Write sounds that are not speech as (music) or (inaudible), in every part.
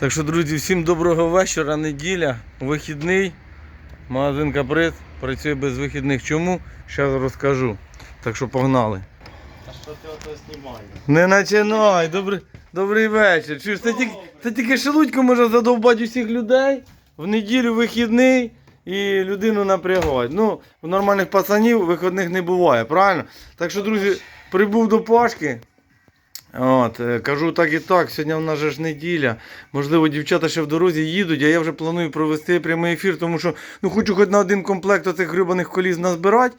Так що, друзі, всім доброго вечора, неділя, вихідний. Магазин Каприз працює без вихідних. Чому? Зараз розкажу. Так що погнали. А що ти ото знімаєш? Не починай, добрий, добрий вечір. Чуєш, це тільки, це тільки шелудько може задовбати усіх людей. В неділю вихідний і людину напрягають. Ну, у нормальних пацанів вихідних не буває, правильно? Так що, друзі, прибув до Пашки. От, е, кажу так і так, сьогодні в нас же ж неділя. Можливо, дівчата ще в дорозі їдуть, а я вже планую провести прямий ефір, тому що ну, хочу хоч на один комплект оцих грибаних коліс назбирати.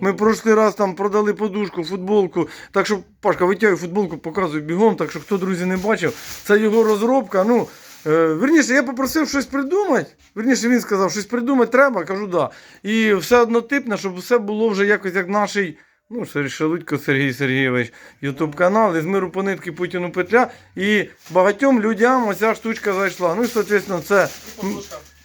Ми прошлий раз там продали подушку, футболку. Так що, Пашка, витягуй футболку, показуй бігом. Так що, хто, друзі, не бачив, це його розробка. Ну, е, верніше, я попросив щось придумати. Верніше, він сказав, щось придумати треба, кажу, да. І все однотипне, щоб все було вже якось як нашій. Ну, Шалудько Сергій Сергійович, Ютуб канал, із миру по нитки Путіну петля. І багатьом людям оця штучка зайшла. Ну і, соответственно, це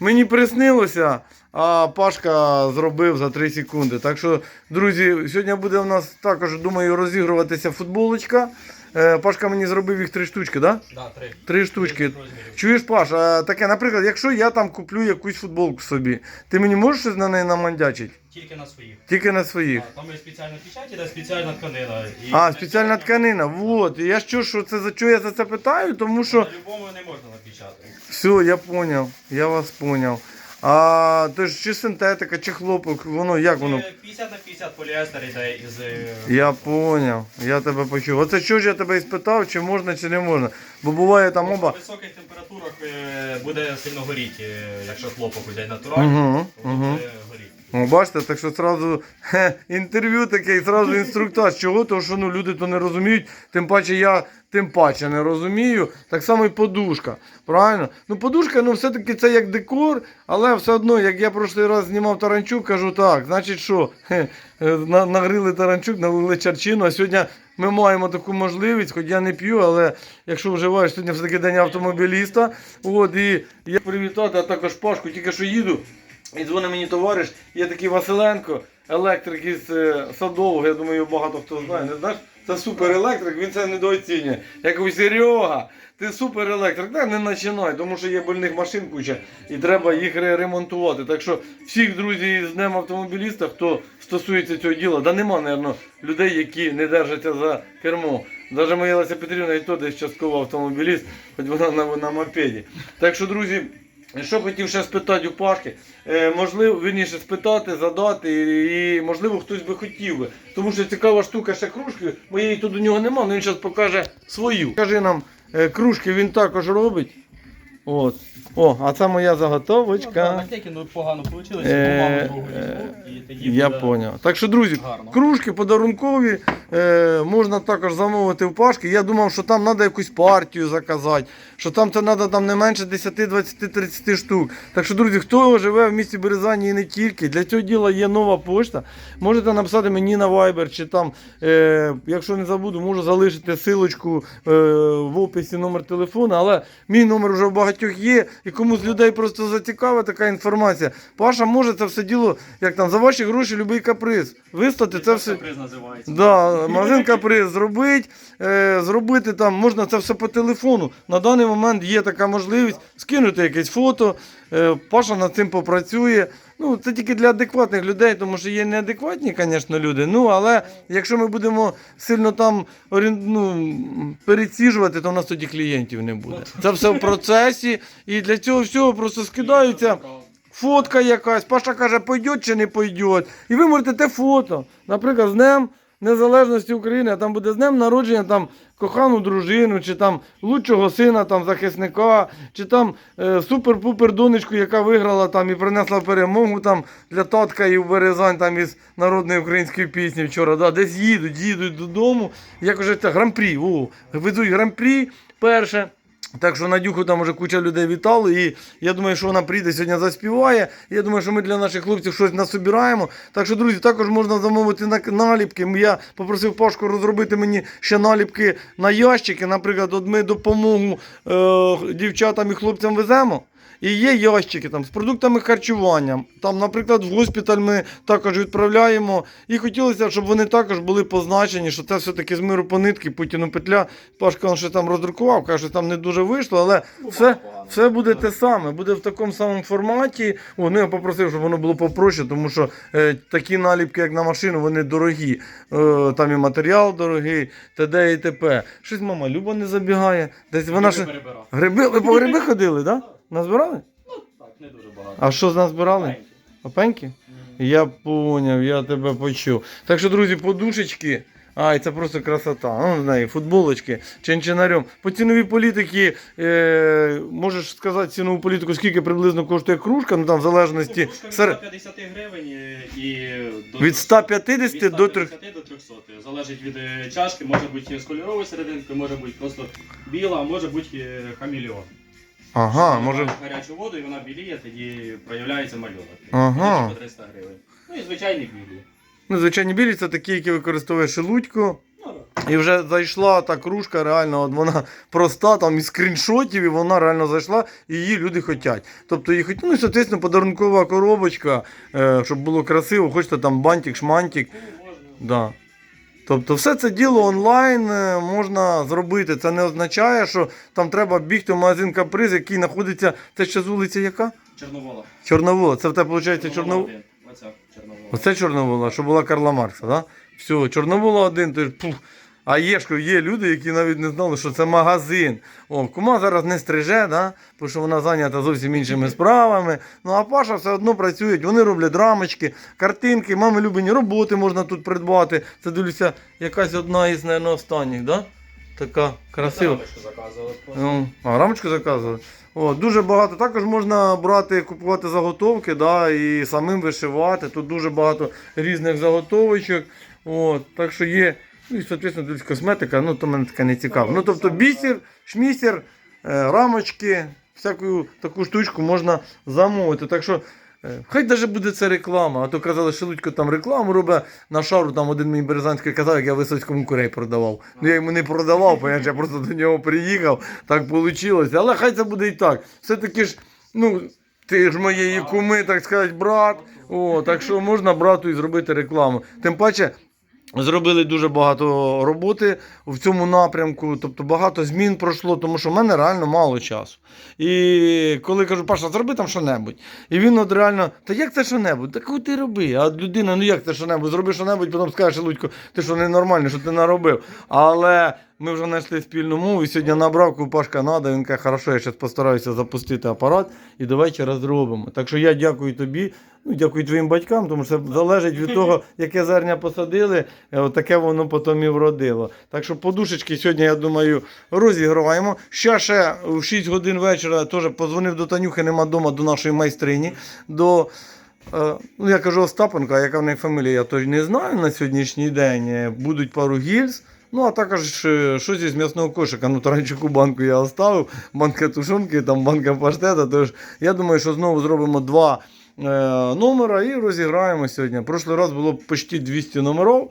мені приснилося, а Пашка зробив за 3 секунди. Так що, друзі, сьогодні буде у нас також, думаю, розігруватися футболочка. Е, Пашка мені зробив їх три штучки. Да? Да, три. Три штучки. Чуєш, Паш, а таке, наприклад, якщо я там куплю якусь футболку собі, ти мені можеш щось на неї намандячити? Тільки на своїх. Тільки на своїх. А, Там є спеціальна печать, іде спеціальна тканина. І А, спеціальна тканина. Вот. І я що, що це за чого я за це питаю? Тому що. На любому не можна напечатати. Все, я поняв. Я вас поняв. А то ж чи синтетика, чи хлопок, воно як воно? Це 50 на 50 поліестер іде із... е, Я поняв, я тебе почув. Оце що ж я тебе і спитав, чи можна, чи не можна. Бо буває там оба. При високих температурах е, буде сильно горіти, е, якщо хлопок взяти натуральний, Угу, угу. О, бачите, так що зразу хе, інтерв'ю таке, і зразу інструктаж. Чого? Тому що ну, люди то не розуміють, тим паче я тим паче не розумію. Так само і подушка. Правильно? Ну, подушка, ну все-таки це як декор, але все одно, як я прошлий раз знімав таранчук, кажу так, значить що, хе, е, нагрили таранчук, налили чарчину, а сьогодні ми маємо таку можливість, хоч я не п'ю, але якщо вживаєш, сьогодні все-таки день автомобіліста. От, і я привітати, а також Пашку, тільки що їду. І дзвонить мені товариш, є такий Василенко, електрик із е, Садового, я думаю, багато хто знає. Не знаєш? Це супер електрик, він це недооцінює. Я кажу, Серега, ти супер електрик. Та не починай, тому що є больних машин куча і треба їх ремонтувати. Так що всіх друзі з Днем автомобіліста, хто стосується цього діла, да нема, мабуть, людей, які не держаться за кермо. Навіть моя Леся Петрівна і то десь частково автомобіліст, хоч вона на, на мопеді. Так що, друзі. Що хотів ще спитати у Пашки, е, можливо, вірніше спитати, задати, і, можливо хтось би хотів би. Тому що цікава штука ще кружки, моєї тут у нього нема, але він зараз покаже свою. Кажи нам, е, кружки він також робить. От. О, а це моя заготовочка. Наклейки ну, погано вийшли, Е, і Я поняв. Так що, друзі, гарно. кружки подарункові е, можна також замовити в Пашки. Я думав, що там треба якусь партію заказати, що там це треба там не менше 10, 20, 30 штук. Так що, друзі, хто живе в місті Березані і не тільки, для цього діла є нова пошта. Можете написати мені на Viber, чи там, е, якщо не забуду, можу залишити силочку е, в описі номер телефону, але мій номер вже в багатьох є, і комусь з людей просто зацікава така інформація. Паша може це все діло, як там, за ваші гроші, будь-який каприз. Вистати це все. Каприз називається. Да, магазин каприз зробить, е, зробити там, можна це все по телефону. На даний момент є така можливість скинути якесь фото. Е, Паша над цим попрацює. Ну, це тільки для адекватних людей, тому що є неадекватні, звісно, люди. Ну, але якщо ми будемо сильно там ну, переціжувати, то в нас тоді клієнтів не буде. Це все в процесі, і для цього всього просто скидаються. Фотка якась, Паша каже, пойдет чи не пойдет. І ви можете те фото, наприклад, з Днем Незалежності України, а там буде з днем народження там кохану дружину, чи там лучшого сина там захисника, чи там е, супер-пупер донечку, яка виграла там і принесла перемогу там для татка і в Березань там із народної української пісні вчора. Да, десь їдуть, їдуть додому. Як уже це гран-прі, ведуть гран-прі перше. Так що Надюху там вже куча людей вітали, і я думаю, що вона прийде сьогодні заспіває. Я думаю, що ми для наших хлопців щось насобираємо. Так що, друзі, також можна замовити на- наліпки. Я попросив Пашку розробити мені ще наліпки на ящики. Наприклад, от ми допомогу е, дівчатам і хлопцям веземо. І є ящики там з продуктами харчування. Там, наприклад, в госпіталь ми також відправляємо. І хотілося, щоб вони також були позначені, що це все-таки з миру по нитки, Путіну петля. Пашка він ще там роздрукував, каже, що там не дуже вийшло, але все, все буде те саме, буде в такому самому форматі. О, ну я попросив, щоб воно було попроще, тому що е, такі наліпки, як на машину, вони дорогі. Е, там і матеріал дорогий, т.д. і т.п. Щось мама Люба не забігає. Десь вона ще. перебирав. Гриби, ви по гриби ходили, так? Да? Назбирали? Ну, так, не дуже багато. А що з назбирали? Маленький. Опеньки? Я поняв, я тебе почув. Так що, друзі, подушечки. Ай, це просто красота. Ну, не знаю, футболочки, чинчинарем. По ціновій політики, е, можеш сказати цінову політику, скільки приблизно коштує кружка, ну там в залежності. Кружка від Серед... 150 гривень е, і до Від 150 до 300. 150 до 300. Залежить від е, чашки, може бути з кольоровою серединкою, може бути просто біла, а може бути е. Ага, може. Гарячу воду і вона біліє, тоді проявляється малюнок. Ага. 300 гривень. Ну і звичайні білі. Ну, звичайні білі це такі, які використовує шелудько. Ну, І вже зайшла та кружка, реально, от вона проста, там із скріншотів, і вона реально зайшла, і її люди хочуть. Тобто її хотять, ну і, соответственно, подарункова коробочка, е, щоб було красиво, хочете там бантик, шмантик. Да. Тобто все це діло онлайн е, можна зробити. Це не означає, що там треба бігти в магазин каприз, який знаходиться. Це ще з вулиці яка? Чорновола. Чорновола. Це в тебе виходить Чорновола. Чорновола. Оце Чорновола, що була Карла Маркса, да? Все, Чорновола один, то пух. А є ж є люди, які навіть не знали, що це магазин. О, кума зараз не стриже, да? тому що вона зайнята зовсім іншими справами. Ну а Паша все одно працюють, вони роблять рамочки, картинки, мами любені роботи можна тут придбати. Це дивлюся, якась одна із, наверное, останніх, да? Така красива. Рамочку заказували. Ну, а рамочку заказували. О, дуже багато. Також можна брати, купувати заготовки, да, і самим вишивати. Тут дуже багато різних заготовочок. От, так що є. Ну і, соответственно, тут косметика, ну то мене таке не цікаво. Ну, тобто бісер, шмісер, е, рамочки, всяку таку штучку можна замовити. Так що. е, Хай навіть буде це реклама, а то казали, що Лудько там рекламу робить на шару, там один мій березанський казав, як я Висоцькому курей продавав. Ну я йому не продавав, поняття, я просто до нього приїхав, так вийшло. Але хай це буде і так. Все-таки ж, ну, ти ж моєї куми, так сказати, брат. О, так що можна брату і зробити рекламу. Тим паче. Зробили дуже багато роботи в цьому напрямку, тобто багато змін пройшло, тому що в мене реально мало часу. І коли кажу, Паша, зроби там що-небудь. І він от реально, та як це що-небудь? Так ти роби. А людина, ну як це що-небудь? Зроби що-небудь, потім скажеш, Лудько, ти що ненормальний, що ти наробив. Але ми вже знайшли спільну мову, і сьогодні набрав, коли Пашка надо, він каже, хорошо, я зараз постараюся запустити апарат і до вечора зробимо. Так що я дякую тобі, ну дякую твоїм батькам, тому що це залежить від того, (laughs) яке зерня посадили, е, таке воно потім і вродило. Так що подушечки сьогодні, я думаю, розіграємо. Ще ще в 6 годин вечора теж позвонив до Танюхи, нема вдома, до нашої майстрині. до... Е, Ну, я кажу Остапенка, яка в неї фамілія, я то не знаю на сьогоднішній день. Е, Будуть пару гільз. Ну, а також е, щось із м'ясного кошика. Ну, таранчику банку я оставив, банка тушонки, там банка паштета. Тож я думаю, що знову зробимо два е, номера і розіграємо сьогодні. Прошлий раз було почти 200 номерів.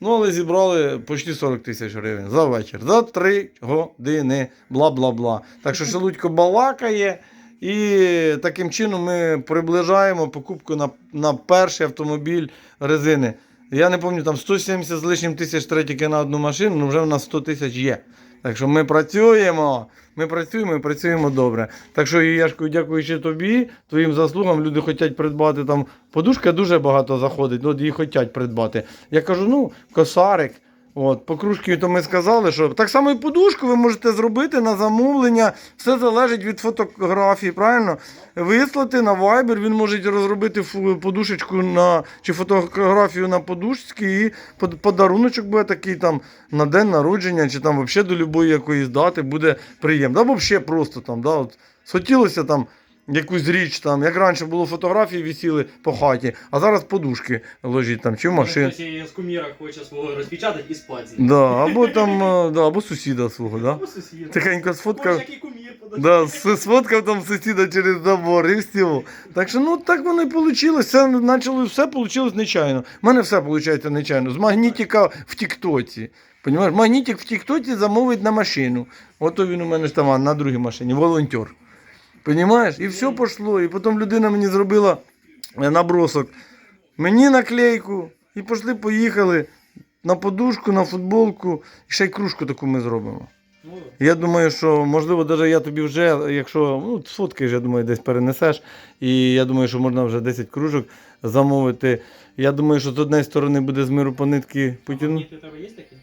Ну, але зібрали почти 40 тисяч гривень за вечір, за 3 години, бла-бла-бла. Так що Шелудько балакає. І таким чином ми приближаємо покупку на, на перший автомобіль резини. Я не пам'ятаю, там 170 з лишнім тисяч третіки на одну машину, але вже в нас 100 тисяч є. Так що ми працюємо, ми працюємо і працюємо добре. Так що, Яшко, дякуючи тобі, твоїм заслугам, люди хочуть придбати там. Подушка дуже багато заходить, ну, її хочуть придбати. Я кажу, ну, косарик. От, по кружки то ми сказали, що так само і подушку ви можете зробити на замовлення. Все залежить від фотографії, правильно? Вислати на Viber, він може розробити подушечку на чи фотографію на подушці і под- подаруночок буде такий там на день народження, чи там взагалі до любої якоїсь дати буде приємно. Або взагалі просто там, да, от, схотілося там якусь річ, там, як раніше було фотографії висіли по хаті, а зараз подушки ложіть там, чи в машин. Хтось з куміра хоче свого розпечатати і спати. Да, або там, е, да, або сусіда свого, да? Або сусід. Тихенько сфоткав. Може, який кумір. Да, сфоткав там сусіда через забор і все. Так що ну так воно і вийшло. Все начало, все вийшло нечайно. У мене все виходить нечайно. З магнітика в Тіктоці. Понімаєш? Магнітик в Тіктоці замовить на машину. Ото він у мене ж там на другій машині, волонтер. Понімаєш? І все пішло. І потім людина мені зробила е, набросок. Мені наклейку. І пішли, поїхали на подушку, на футболку. І ще й кружку таку ми зробимо. Ну, Я думаю, що можливо, навіть я тобі вже, якщо ну, сфоткаєш, я думаю, десь перенесеш. І я думаю, що можна вже 10 кружок замовити. Я думаю, що з однієї сторони буде з миру по нитки потягнути. Магніти у тебе є такі?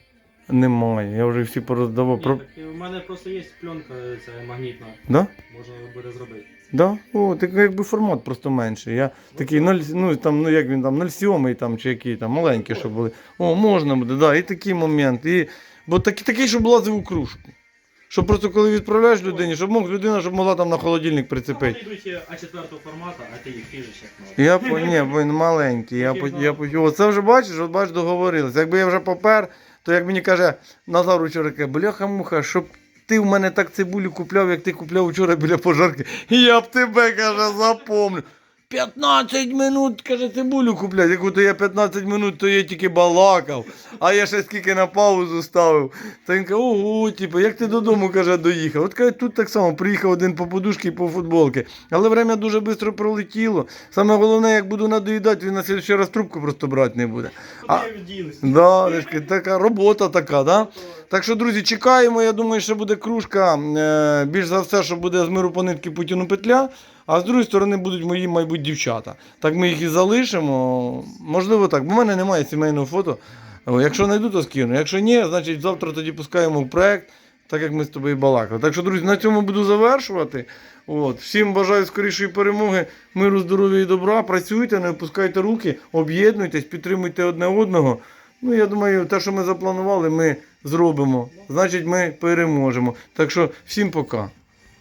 Немає. Я вже всі пороздавав. Про... у мене просто є пленка ця магнітна, Да? можна буде зробити. Да? О, так якби формат просто менший. Я такий 0, ну там, ну як він там, 0,7 там, чи який там, маленький, щоб були. О, можна буде, да, і такий момент. І... Бо так, такий, щоб лазив у кружку. Щоб просто коли відправляєш людині, щоб мог людина, щоб могла там на холодильник прицепити. вони йдуть А4 формату, а ти їх ріжеш як надо. Я по ні, він маленький. Я по я по о, це вже бачиш, от бачиш, договорилися. Якби я вже попер, то як мені каже Назар вчора каже, бляха муха, щоб ти в мене так цибулю купляв, як ти купляв вчора біля пожарки. Я б тебе каже, запомню. 15 минут, каже, цибулю куплять. Яку то я 15 минут, то я тільки балакав, а я ще скільки на паузу ставив. Та він каже, ого, типу, як ти додому каже, доїхав. От каже, тут так само приїхав один по подушки і по футболки. Але время дуже швидко пролетіло. Саме головне, як буду надоїдати, він на слідчий раз трубку просто брати не буде. А-? Да, така робота така, да? Так що, друзі, чекаємо. Я думаю, що буде кружка. Е, більш за все, що буде з миру по нитки Путіну петля. А з другої сторони будуть мої, мабуть, дівчата. Так ми їх і залишимо. Можливо, так, в мене немає сімейного фото. Якщо знайду, то скину. Якщо ні, значить завтра тоді пускаємо в проект, так як ми з тобою балакали. Так що, друзі, на цьому буду завершувати. От. Всім бажаю скорішої перемоги, миру, здоров'я і добра. Працюйте, не опускайте руки, об'єднуйтесь, підтримуйте одне одного. Ну, я думаю, те, що ми запланували, ми зробимо. Значить, ми переможемо. Так що всім пока.